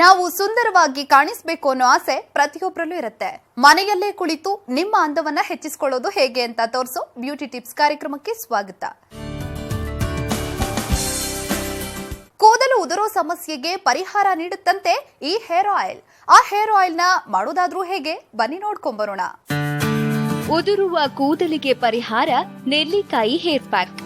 ನಾವು ಸುಂದರವಾಗಿ ಕಾಣಿಸ್ಬೇಕು ಅನ್ನೋ ಆಸೆ ಪ್ರತಿಯೊಬ್ಬರಲ್ಲೂ ಇರುತ್ತೆ. ಮನೆಯಲ್ಲೇ ಕುಳಿತು ನಿಮ್ಮ ಅಂದವನ್ನ ಹೆಚ್ಚಿಸಿಕೊಳ್ಳೋದು ಹೇಗೆ ಅಂತ ತೋರಿಸೋ ಬ್ಯೂಟಿ ಟಿಪ್ಸ್ ಕಾರ್ಯಕ್ರಮಕ್ಕೆ ಸ್ವಾಗತ. ಕೂದಲು ಉದುರೋ ಸಮಸ್ಯೆಗೆ ಪರಿಹಾರ ನೀಡುತ್ತಂತೆ ಈ ಹೇರ್ ಆಯಿಲ್. ಆ ಹೇರ್ ಆಯಿಲ್ನ ಮಾಡೋದಾದ್ರೂ ಹೇಗೆ? ಬನ್ನಿ ನೋಡ್ಕೊಂಬರೋಣ. ಉದುರುವ ಕೂದಲಿಗೆ ಪರಿಹಾರ ನೆಲ್ಲಿಕಾಯಿ ಹೇರ್ ಪ್ಯಾಕ್.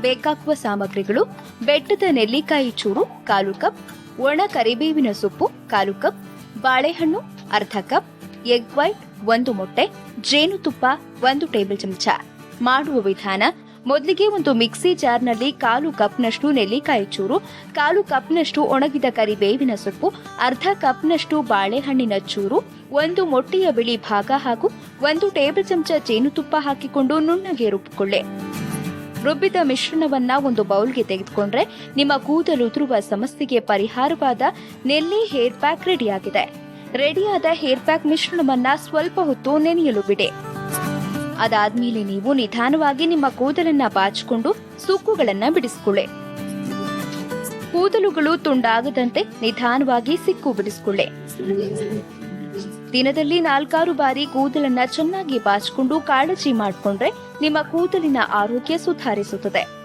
ಬೇಕಾಗುವ ಸಾಮಗ್ರಿಗಳು, ಬೆಟ್ಟದ ನೆಲ್ಲಿಕಾಯಿ ಚೂರು, ಕಾಲು ಕಪ್ ಒಣ ಕರಿಬೇವಿನ ಸೊಪ್ಪು, ಕಾಲು ಕಪ್, ಬಾಳೆಹಣ್ಣು, ಅರ್ಧ ಕಪ್, ಎಗ್ ವೈಟ್, ಒಂದು ಮೊಟ್ಟೆ ಜೇನುತುಪ್ಪ ಒಂದು ಟೇಬಲ್ ಚಮಚ. ಮಾಡುವ ವಿಧಾನ, ಮೊದಲಿಗೆ ಒಂದು ಮಿಕ್ಸಿ ಜಾರ್ನಲ್ಲಿ ಕಾಲು ಕಪ್ನಷ್ಟು ನೆಲ್ಲಿಕಾಯಿ ಚೂರು, ಕಾಲು ಕಪ್ನಷ್ಟು ಒಣಗಿದ ಕರಿಬೇವಿನ ಸೊಪ್ಪು, ಅರ್ಧ ಕಪ್ನಷ್ಟು ಬಾಳೆಹಣ್ಣಿನ ಚೂರು, ಒಂದು ಮೊಟ್ಟೆಯ ಬಿಳಿ ಭಾಗ ಹಾಗೂ ಒಂದು ಟೇಬಲ್ ಚಮಚ ಜೇನುತುಪ್ಪ ಹಾಕಿಕೊಂಡು ನುಣ್ಣಗೆ ರುಬ್ಬಿಕೊಳ್ಳಿ ರುಬ್ಬಿದ ಮಿಶ್ರಣವನ್ನ ಒಂದು ಬೌಲ್ಗೆ ತೆಗೆದುಕೊಂಡ್ರೆ ನಿಮ್ಮ ಕೂದಲು ಉದುರುವ ಸಮಸ್ಯೆಗೆ ಪರಿಹಾರವಾದ ನೆಲ್ಲಿ ಹೇರ್ ಪ್ಯಾಕ್ ರೆಡಿಯಾಗಿದೆ. ರೆಡಿಯಾದ ಹೇರ್ ಪ್ಯಾಕ್ ಮಿಶ್ರಣವನ್ನ ಸ್ವಲ್ಪ ಹೊತ್ತು ನೆನೆಯಲು ಬಿಡಿ. ಅದಾದ್ಮೇಲೆ ನೀವು ನಿಧಾನವಾಗಿ ನಿಮ್ಮ ಕೂದಲನ್ನ ಬಾಚಿಕೊಂಡು ಸುಕ್ಕುಗಳನ್ನ ಬಿಡಿಸಿಕೊಳ್ಳಿ. ಕೂದಲುಗಳು ತುಂಡಾಗದಂತೆ ನಿಧಾನವಾಗಿ ಸಿಕ್ಕು ಬಿಡಿಸಿಕೊಳ್ಳಿ. ದಿನದಲ್ಲಿ ನಾಲ್ಕಾರು ಬಾರಿ ಕೂದಲನ್ನ ಚೆನ್ನಾಗಿ ಬಾಚಿಕೊಂಡು ಕಾಳಜಿ ಮಾಡಿಕೊಂಡ್ರೆ ನಿಮ್ಮ ಕೂದಲಿನ ಆರೋಗ್ಯ ಸುಧಾರಿಸುತ್ತದೆ.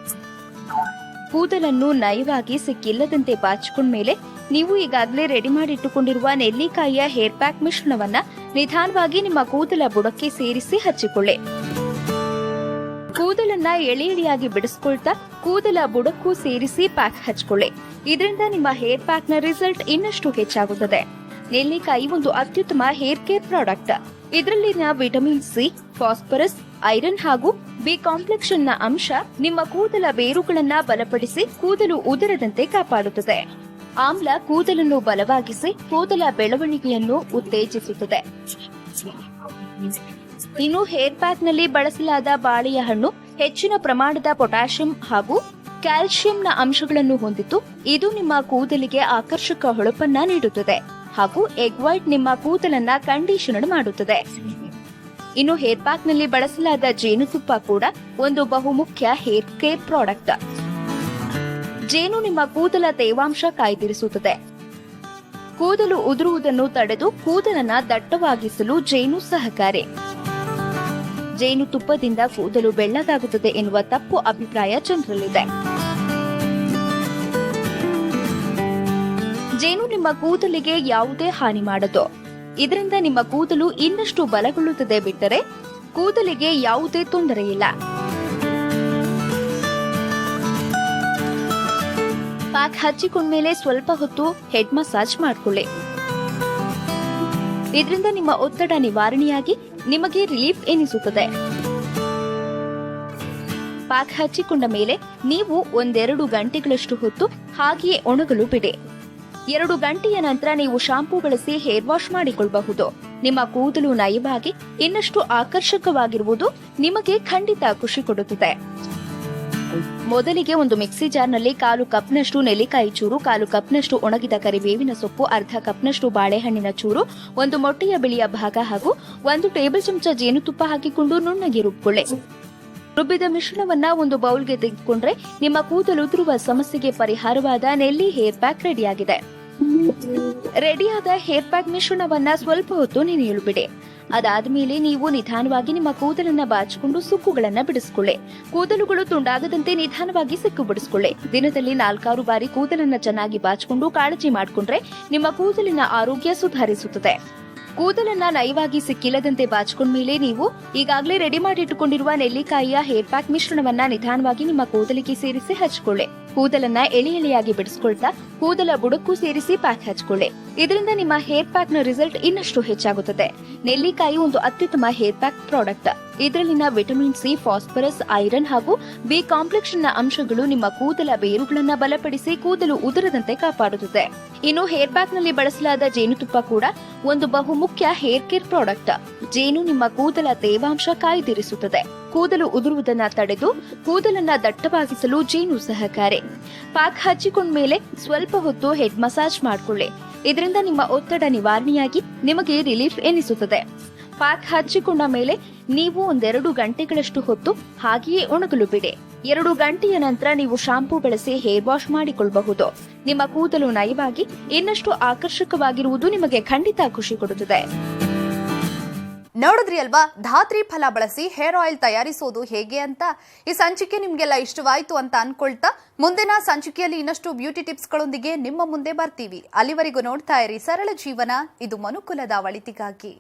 ಕೂದಲನ್ನು ನಯವಾಗಿ ಸಿಕ್ಕಿಲ್ಲದಂತೆ ಬಾಚಿಕೊಂಡ್ಮೇಲೆ ನೀವು ಈಗಾಗಲೇ ರೆಡಿ ಮಾಡಿಟ್ಟುಕೊಂಡಿರುವ ನೆಲ್ಲಿಕಾಯಿಯ ಹೇರ್ ಪ್ಯಾಕ್ ಮಿಶ್ರಣವನ್ನ ನಿಧಾನವಾಗಿ ನಿಮ್ಮ ಕೂದಲ ಬುಡಕ್ಕೆ ಸೇರಿಸಿ ಹಚ್ಚಿಕೊಳ್ಳಿ. ಕೂದಲನ್ನ ಎಳೆ ಎಳೆಯಾಗಿ ಬಿಡಿಸ್ಕೊಳ್ತಾ ಕೂದಲ ಬುಡಕ್ಕೂ ಸೇರಿಸಿ ಪ್ಯಾಕ್ ಹಚ್ಚಿಕೊಳ್ಳಿ ಇದರಿಂದ ನಿಮ್ಮ ಹೇರ್ ಪ್ಯಾಕ್ನ ರಿಸಲ್ಟ್ ಇನ್ನಷ್ಟು ಹೆಚ್ಚಾಗುತ್ತದೆ. ನೆಲ್ಲಿಕಾಯಿ ಒಂದು ಅತ್ಯುತ್ತಮ ಹೇರ್ ಕೇರ್ ಪ್ರಾಡಕ್ಟ್ ಇದರಲ್ಲಿನ ವಿಟಮಿನ್ ಸಿ ಫಾಸ್ಫರಸ್ ಐರನ್ ಹಾಗೂ ಬಿ ಕಾಂಪ್ಲೆಕ್ಷನ್ನ ಅಂಶ ನಿಮ್ಮ ಕೂದಲ ಬೇರುಗಳನ್ನ ಬಲಪಡಿಸಿ ಕೂದಲು ಉದರದಂತೆ ಕಾಪಾಡುತ್ತದೆ. ಆಮ್ಲ ಕೂದಲನ್ನು ಬಲವಾಗಿಸಿ ಕೂದಲ ಬೆಳವಣಿಗೆಯನ್ನು ಉತ್ತೇಜಿಸುತ್ತದೆ. ಇನ್ನು ಹೇರ್ ಪ್ಯಾಕ್ನಲ್ಲಿ ಬಳಸಲಾದ ಬಾಳೆಯ ಹಣ್ಣು ಹೆಚ್ಚಿನ ಪ್ರಮಾಣದ ಪೊಟ್ಯಾಷಿಯಂ ಹಾಗೂ ಕ್ಯಾಲ್ಸಿಯಂನ ಅಂಶಗಳನ್ನು ಹೊಂದಿದ್ದು ಇದು ನಿಮ್ಮ ಕೂದಲಿಗೆ ಆಕರ್ಷಕ ಹೊಳಪನ್ನ ನೀಡುತ್ತದೆ. ಹಾಗೂ ಎಗ್ ವೈಟ್ ನಿಮ್ಮ ಕೂದಲನ್ನ ಕಂಡೀಷನರ್ ಮಾಡುತ್ತದೆ. ಇನ್ನು ಹೇರ್ ಪ್ಯಾಕ್ನಲ್ಲಿ ಬಳಸಲಾದ ಜೇನುತುಪ್ಪ ಕೂಡ ಒಂದು ಬಹುಮುಖ್ಯ ಹೇರ್ ಕೇರ್ ಪ್ರಾಡಕ್ಟ್. ಜೇನು ನಿಮ್ಮ ಕೂದಲ ತೇವಾಂಶ ಕಾಯ್ದಿರಿಸುತ್ತದೆ. ಕೂದಲು ಉದುರುವುದನ್ನು ತಡೆದು ಕೂದಲನ್ನ ದಟ್ಟವಾಗಿಸಲು ಜೇನು ಸಹಕಾರಿ. ಜೇನುತುಪ್ಪದಿಂದ ಕೂದಲು ಬೆಳ್ಳಗಾಗುತ್ತದೆ ಎನ್ನುವ ತಪ್ಪು ಅಭಿಪ್ರಾಯ ಜನರಲ್ಲಿದೆ. ಜೇನು ನಿಮ್ಮ ಕೂದಲಿಗೆ ಯಾವುದೇ ಹಾನಿ ಮಾಡದು. ಇದರಿಂದ ನಿಮ್ಮ ಕೂದಲು ಇನ್ನಷ್ಟು ಬಲಗೊಳ್ಳುತ್ತದೆ ಬಿಟ್ಟರೆ ಕೂದಲಿಗೆ ಯಾವುದೇ ತೊಂದರೆ ಇಲ್ಲ ಹಚ್ಚಿಕೊಂಡ ಮೇಲೆ ಸ್ವಲ್ಪ ಹೊತ್ತು ಹೆಡ್ ಮಸಾಜ್ ಮಾಡಿಕೊಳ್ಳಿ. ಇದರಿಂದ ನಿಮ್ಮ ಒತ್ತಡ ನಿವಾರಣೆಯಾಗಿ ನಿಮಗೆ ರಿಲೀಫ್ ಎನಿಸುತ್ತದೆ. ಪ್ಯಾಕ್ ಹಚ್ಚಿಕೊಂಡ ಮೇಲೆ ನೀವು ಒಂದೆರಡು ಗಂಟೆಗಳಷ್ಟು ಹೊತ್ತು ಹಾಗೆಯೇ ಒಣಗಲು ಬಿಡಿ. ಎರಡು ಗಂಟೆಯ ನಂತರ ನೀವು ಶಾಂಪೂ ಬಳಸಿ ಹೇರ್ ವಾಶ್ ಮಾಡಿಕೊಳ್ಳಬಹುದು ನಿಮ್ಮ ಕೂದಲು ನಯವಾಗಿ, ಇನ್ನಷ್ಟು ಆಕರ್ಷಕವಾಗಿರುವುದು ನಿಮಗೆ ಖಂಡಿತ ಖುಷಿ ಕೊಡುತ್ತದೆ. ಮೊದಲಿಗೆ ಒಂದು ಮಿಕ್ಸಿ ಜಾರ್ನಲ್ಲಿ ಕಾಲು ಕಪ್ನಷ್ಟು ನೆಲ್ಲಿಕಾಯಿ ಚೂರು, ಕಾಲು ಕಪ್ನಷ್ಟು ಒಣಗಿದ ಕರಿಬೇವಿನ ಸೊಪ್ಪು, ಅರ್ಧ ಕಪ್ನಷ್ಟು ಬಾಳೆಹಣ್ಣಿನ ಚೂರು, ಒಂದು ಮೊಟ್ಟೆಯ ಬಿಳಿಯ ಭಾಗ ಹಾಗೂ ಒಂದು ಟೇಬಲ್ ಚಮಚ ಜೇನುತುಪ್ಪ ಹಾಕಿಕೊಂಡು ನುಣ್ಣಗೆ ರುಬ್ಬಿಕೊಳ್ಳಿ ರುಬ್ಬಿದ ಮಿಶ್ರಣವನ್ನ ಒಂದು ಬೌಲ್ಗೆ ತೆಗೆದುಕೊಂಡ್ರೆ ನಿಮ್ಮ ಕೂದಲು ಉದುರುವ ಸಮಸ್ಯೆಗೆ ಪರಿಹಾರವಾದ ನೆಲ್ಲಿ ಹೇರ್ ಪ್ಯಾಕ್ ರೆಡಿಯಾಗಿದೆ. ರೆಡಿಯಾದ ಹೇರ್ ಪ್ಯಾಕ್ ಮಿಶ್ರಣವನ್ನ ಸ್ವಲ್ಪ ಹೊತ್ತು ನೆನೆಯಲು ಬಿಡಿ. ಅದಾದ್ಮೇಲೆ ನೀವು ನಿಧಾನವಾಗಿ ನಿಮ್ಮ ಕೂದಲನ್ನ ಬಾಚಿಕೊಂಡು ಸುಕ್ಕುಗಳನ್ನ ಬಿಡಿಸ್ಕೊಳ್ಳಿ. ಕೂದಲುಗಳು ತುಂಡಾಗದಂತೆ ನಿಧಾನವಾಗಿ ಸಿಕ್ಕು ಬಿಡಿಸ್ಕೊಳ್ಳಿ. ದಿನದಲ್ಲಿ ನಾಲ್ಕಾರು ಬಾರಿ ಕೂದಲನ್ನ ಚೆನ್ನಾಗಿ ಬಾಚಿಕೊಂಡು ಕಾಳಜಿ ಮಾಡಿಕೊಂಡ್ರೆ ನಿಮ್ಮ ಕೂದಲಿನ ಆರೋಗ್ಯ ಸುಧಾರಿಸುತ್ತದೆ. ಕೂದಲನ್ನ ನಯವಾಗಿ ಸಿಕ್ಕಿಲ್ಲದಂತೆ ಬಾಚಿಕೊಂಡ್ಮೇಲೆ ನೀವು ಈಗಾಗಲೇ ರೆಡಿ ಮಾಡಿಟ್ಟುಕೊಂಡಿರುವ ನೆಲ್ಲಿಕಾಯಿಯ ಹೇರ್ ಪ್ಯಾಕ್ ಮಿಶ್ರಣವನ್ನ ನಿಧಾನವಾಗಿ ನಿಮ್ಮ ಕೂದಲಿಗೆ ಸೇರಿಸಿ ಹಚ್ಕೊಳ್ಳಿ. ಕೂದಲನ್ನ ಎಳೆ ಎಳೆಯಾಗಿ ಬಿಡಿಸ್ಕೊಳ್ತಾ ಕೂದಲ ಬುಡಕ್ಕೂ ಸೇರಿಸಿ ಪ್ಯಾಕ್ ಹಚ್ಕೊಳ್ಳಿ. ಇದರಿಂದ ನಿಮ್ಮ ಹೇರ್ ಪ್ಯಾಕ್ನ ರಿಸಲ್ಟ್ ಇನ್ನಷ್ಟು ಹೆಚ್ಚಾಗುತ್ತದೆ. ನೆಲ್ಲಿಕಾಯಿ ಒಂದು ಅತ್ಯುತ್ತಮ ಹೇರ್ ಪ್ಯಾಕ್ ಪ್ರಾಡಕ್ಟ್. ಇದರಲ್ಲಿನ ವಿಟಮಿನ್ ಸಿ, ಫಾಸ್ಫರಸ್, ಐರನ್ ಹಾಗೂ ಬಿ ಕಾಂಪ್ಲೆಕ್ಸ್ನ ಅಂಶಗಳು ನಿಮ್ಮ ಕೂದಲ ಬೇರುಗಳನ್ನ ಬಲಪಡಿಸಿ ಕೂದಲು ಉದುರದಂತೆ ಕಾಪಾಡುತ್ತದೆ. ಇನ್ನು ಹೇರ್ ಪ್ಯಾಕ್ನಲ್ಲಿ ಬಳಸಲಾದ ಜೇನುತುಪ್ಪ ಕೂಡ ಒಂದು ಬಹುಮುಖ್ಯ ಹೇರ್ ಕೇರ್ ಪ್ರಾಡಕ್ಟ್. ಜೇನು ನಿಮ್ಮ ಕೂದಲ ತೇವಾಂಶ ಕಾಯ್ದಿರಿಸುತ್ತದೆ. ಕೂದಲು ಉದುರುವುದನ್ನ ತಡೆದು ಕೂದಲನ್ನ ದಟ್ಟವಾಗಿಸಲು ಜೇನು ಸಹಕಾರಿ. ಪ್ಯಾಕ್ ಹಚ್ಚಿಕೊಂಡ್ಮೇಲೆ ಸ್ವಲ್ಪ ಹೊತ್ತು ಹೆಡ್ ಮಸಾಜ್ ಮಾಡ್ಕೊಳ್ಳಿ. ಇದರಿಂದ ನಿಮ್ಮ ಒತ್ತಡ ನಿವಾರಣೆಯಾಗಿ ನಿಮಗೆ ರಿಲೀಫ್ ಎನಿಸುತ್ತದೆ. ಪ್ಯಾಕ್ ಹಚ್ಚಿಕೊಂಡ ಮೇಲೆ ನೀವು ಒಂದೆರಡು ಗಂಟೆಗಳಷ್ಟು ಹೊತ್ತು ಹಾಗೆಯೇ ಒಣಗಲು ಬಿಡಿ ಎರಡು ಗಂಟೆಯ ನಂತರ ನೀವು ಶಾಂಪೂ ಬಳಸಿ ಹೇರ್ ವಾಶ್ ಮಾಡಿಕೊಳ್ಳಬಹುದು. ನಿಮ್ಮ ಕೂದಲು ನಯವಾಗಿ ಇನ್ನಷ್ಟು ಆಕರ್ಷಕವಾಗಿರುವುದು ನಿಮಗೆ ಖಂಡಿತ ಖುಷಿ ಕೊಡುತ್ತದೆ. ನೋಡಿದ್ರಿ ಅಲ್ವಾ? ಧಾತ್ರಿ ಫಲ ಬಳಸಿ ಹೇರ್ ಆಯಿಲ್ ತಯಾರಿಸೋದು ಹೇಗೆ ಅಂತ? ಈ ಸಂಚಿಕೆ ನಿಮ್ಗೆಲ್ಲ ಇಷ್ಟವಾಯ್ತು ಅಂತ ಅನ್ಕೊಳ್ತಾ ಮುಂದಿನ ಸಂಚಿಕೆಯಲ್ಲಿ ಇನ್ನಷ್ಟು ಬ್ಯೂಟಿ ಟಿಪ್ಸ್ಗಳೊಂದಿಗೆ ನಿಮ್ಮ ಮುಂದೆ ಬರ್ತೀವಿ. ಅಲ್ಲಿವರೆಗೂ ನೋಡ್ತಾ ಇರಿ ಸರಳ ಜೀವನ. ಇದು ಮನುಕುಲದ ಒಳಿತಿಗಾಗಿ